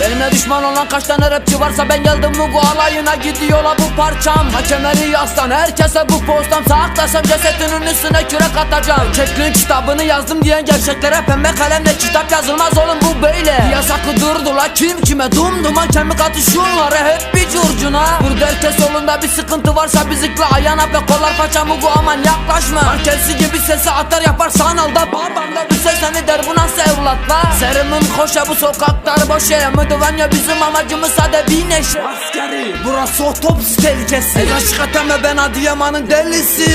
Benimle düşman olan kaç tane rapçi varsa ben geldim Mugu alayına. Gidiyorlar bu parçam. Hakemleri yaslan herkese bu postam. Saklasam cesetinin üstüne kürek atacağım. Çekliğin kitabını yazdım diyen gerçeklere Pembe kalemle kitap yazılmaz oğlum bu böyle. Yasakı durdular kim kime dumduman Kemik atı şunlara hep bir curcuna. Burada herkes yolunda bir sıkıntı varsa bizikle Ayağına ve kollar paça Mugu aman yaklaşma. Markelsi gibi sesi atar yapar sanalda Babamda bir ses seni der bu nasıl evlatla Serimin koşa bu sokaklar boş yere Müdüvenya bizim amacımız sade bir neşe. Askeri burası otobüs tehlikesi. Ezan şikayeteme ben Adıyaman'ın delisi.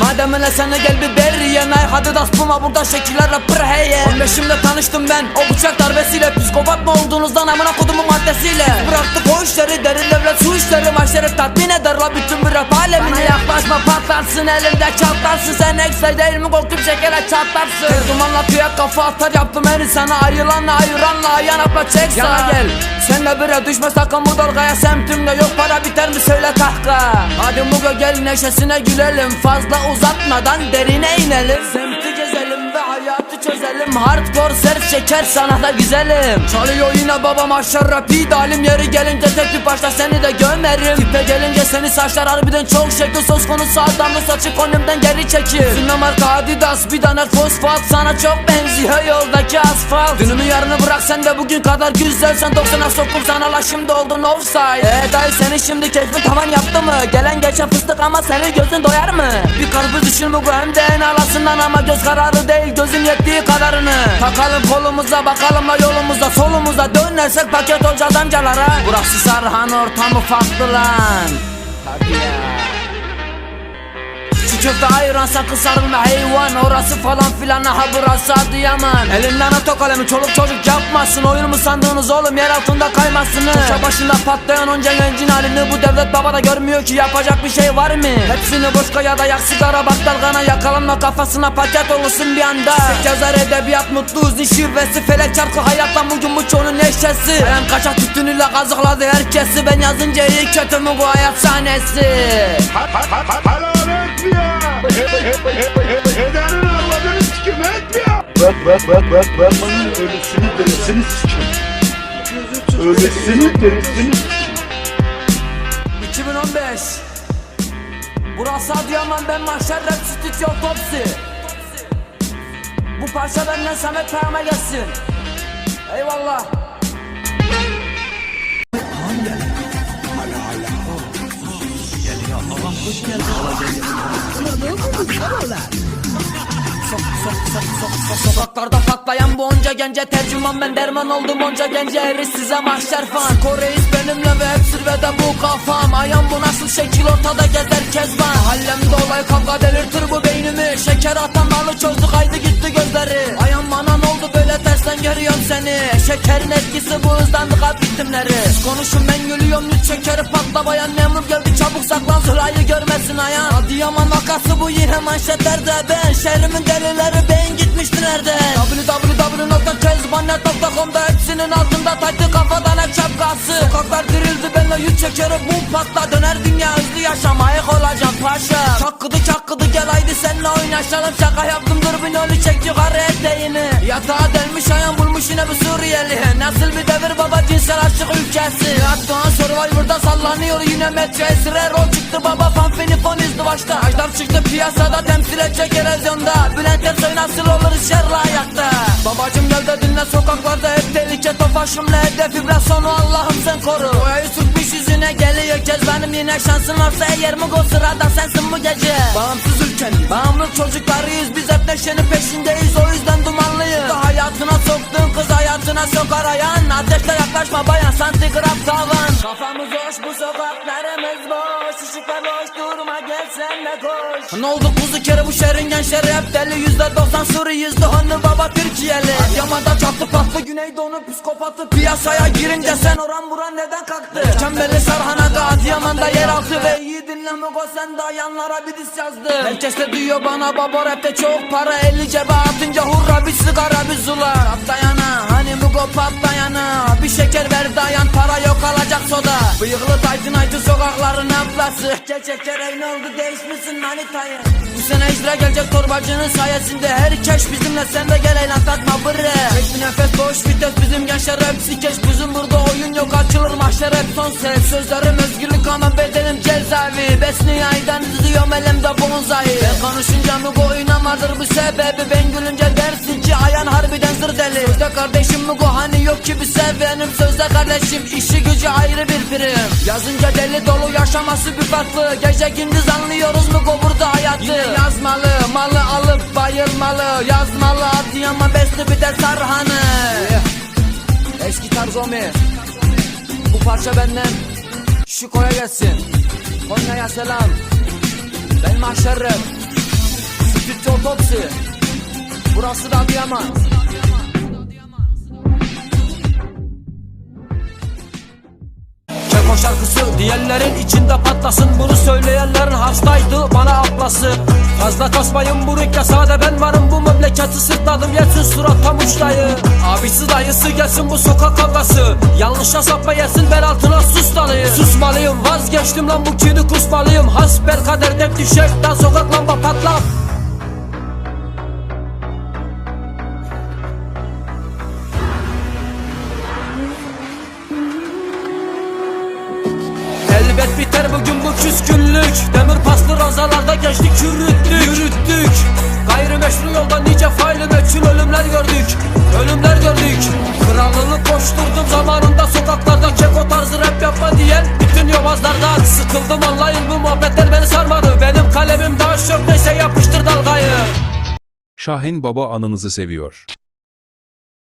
Madem öyle de gel bir berriye Nay hadi das buma burada şekillerle pır heye. 15'imde tanıştım ben. O bıçak darbesiyle Psikopat mı olduğunuzdan amına kodumun maddesiyle. Bıraktık o işleri derin devlet su işleri. Maşerif tatmin eder la bütün bir rap alemini Bana yaklaşma patlarsın elinde çatlarsın. Sen ekstra değil mi korkup şekere çatlarsın? Tek dumanla tüye kafa atar yaptım her insana. Ayılanla ayıranla ayağına çek Yana gel sen de bire düşme sakın bu dalgaya Semtimde yok para biter mi? Söyle kahka Hadi Mugo gel neşesine gülelim. Fazla uzatmadan derine inelim. Semti gezelim ve hayatı çözelim. Hardcore sert şeker sana da güzelim. Çalıyor yine babam aşağı rapi dalim. Yeri gelince tek bir başta seni de gömerim. Tipe gelince seni saçlar harbiden çok şekil. Söz konusu adamın saçı konumdan geri çekil. Sünne marka Adidas bir tane fosfat Sana çok benziyor yoldaki asfalt Dünümü yarını bırak sen de bugün kadar güzel. Sen 90'a sokup sana la şimdi oldun offside. Eee dayı seni şimdi keyfin tavan yaptı mı? Gelen geçen fıstık ama senin gözün doyar mı? Bir karpuz düşün bu hem de en alasından Ama göz kararı değil gözün yettiği kadarını. Takalım kolumuza bakalım la yolumuza solumuza Dönersek paket olacağız amcalara. Burası Sarhan ortamı farklı lan. Hadi ya Çiğ köfte ayran sakın sarılma hayvan Orası falan filan aha burası Adıyaman Elinden at o kalemi çoluk çocuk yapmasın Oyun mu sandığınız oğlum yer altında kaymasını Köşe başında patlayan onca gencin halini Bu devlet baba da görmüyor ki yapacak bir şey var mı Hepsini boş koy ya da yak sigara bak dalgana Yakalanma kafasına paket olursun bir anda Sek yazar edebiyat mutlu uzun şivesi Felek çarkı hayattan bugün bu çoğunun neşesi Ayağım kaçak tütünüyle kazıkladı herkesi Ben yazınca iyi kötü mü bu hayat sahnesi Helal Ederin Allah'ını sikim etmiyor. Bırak bırak bırak bırak bırak. Bana öylesini derisini sikeyim. Öylesini derisini 2015 Burası Adıyaman ben Mahşer Rap Stüdyo Otopsi. Bu parça benden Samet Peygam'a gelsin. Eyvallah Sokaklarda patlayan bu onca gence tercüman ben derman oldum onca gence eris size mahşer fan. Koreyiz benimle ve hep zirvede bu kafam. Ayağım bu nasıl şekil ortada gezer kezban. Hallemde olay kavga delirtir bu beynimi. Şeker atan malı çözdü kaydı gitti gözleri. Ayağım bana ne oldu böyle tersten görüyorum seni. Şekerin etkisi bu hızlandı kalp ritimleri Konuşun ben gülüyorum lüt şekeri patla bayan memur geldi. Çabuk saklan sırayı görmesin ayağın Adıyaman vakası bu yine manşetlerde. Ben Şehrimin delileri beyin gitmişti nerede? Www.kezbannet.com'da hepsinin altında taktı kafadan hep şapkası. Sokaklar dirildi benle yüz çekeri bu patla Döner dünya hızlı yaşamaya olacağım paşa. Çakkıdı çakkıdı gel haydi seninle oynaşalım. Şaka yaptım dur ölü çek yukarı eteğini Yatağa delmiş ayağım bulmuş yine bir Suriyeli. Nasıl bir devir baba cinsel aşık ülkesi? Akdoğan Survivor'da sallanıyor yine metre esrer O çıktı baba fanfini fon izdi başta. Ajdar çıktı piyasada temsil edecek erozyonda. Bülent Ersoy nasıl olur şerla ayakta. Babacım gel de dinle sokaklarda hep tehlike Tofaşımla hedef vibrasyonu Allah'ım sen koru. Boyayı sürtmüş yüzüne geliyor kez. Benim yine şansın varsa eğer mi gol sırada sensin bu gece? Bağımsız ülkenin bağımlı çocuklarıyız. Biz hep neşenin peşindeyiz o yüzden dumanlıyız. Hayatına soktuğun kız hayatına sokar ayağın. Ateşte yaklaşma bayan santigrat tavan Kafamız hoş bu sokaklarımız boş. Işıklar boş durma gel sen de koş. Ne oldu kuzu kere bu şehrin gençleri hep deli. Yüzde doksan Suri yüzde onu baba Türkiye'li. Adıyaman'da çatlı patlı Güneydoğu'nun psikopatı. Piyasaya girince sen oran buran neden kalktı? Çembeli Sarhana'da Adıyaman'da yeraltı Ve iyi dinle Mugo sen de yanlara bir diss yazdı. Herkes de diyor bana baba rapte çok para 50 cebe atınca hurra bir sigara bir zular. Atlayana hani Mugo patlayana. Yana Bir şeker ver dayan para yok alacak soda. Bıyıklı taytın aytı sokakların ablası. Çeçeker ne oldu değişmişsin manitayı? Bu sene icra gelecek torbacının sayesinde. Herkes bizimle sen de gel eğlen takma bre Tek bir nefes boş vites bizim gençler hepsi keş Bizim burada oyun yok açılır mahşer hep son ses. Sözlerim özgürlük ama bedenim cezaevi. Besni aydan diziyorum elimde bonzai Ben konuşunca Mugo oynamadır bu sebebi? Ben gülünce dersin ki ayan harbiden zır deli. Sözde kardeşim Mugo hani yok ki bir sevenim Sözde kardeşim işi gücü ayrı bir prim. Yazınca deli dolu yaşaması bir farklı. Gece gündüz anlıyoruz Mugo burada hayatı? Yine yazmalı malı alıp bayılmalı. Yazmalı Adıyaman besli bir de Sarhanı. Eski Tarzomi Bu parça benden Şu koya gelsin. Konya'ya selam. Ben mahşerrem Stüdyo otopsi Burası da Adıyaman. Keko şarkısı diyenlerin içinde patlasın. Bunu söyleyenlerin hastaydı bana ablası Fazla kasmayın bu ülke sade ben varım. Bu memleketi sırtladım yesin surat tam uçtayı Abisi dayısı gelsin bu sokak kavgası. Yanlışa sapma yesin bel altına sus dalıyı Susmalıyım vazgeçtim lan bu kini kusmalıyım. Hasbel kader dep düşek lan sokak lamba patlar. Elbet biter bugün bu küskünlük. Demir paslı ranzalarda geçtik yürüttük Yürüttük. Gayrimeşru yolda nice faili meçhul ölümler gördük. Ölümler gördük. Krallık koşturdum zamanında sokaklarda Keko tarzı rap yapma diyen bütün yobazlardan Sıkıldım anlayın bu muhabbetler beni sarmadı. Benim kalemim daha çok neyse yapıştır dalgayı. Şahin Baba anınızı seviyor.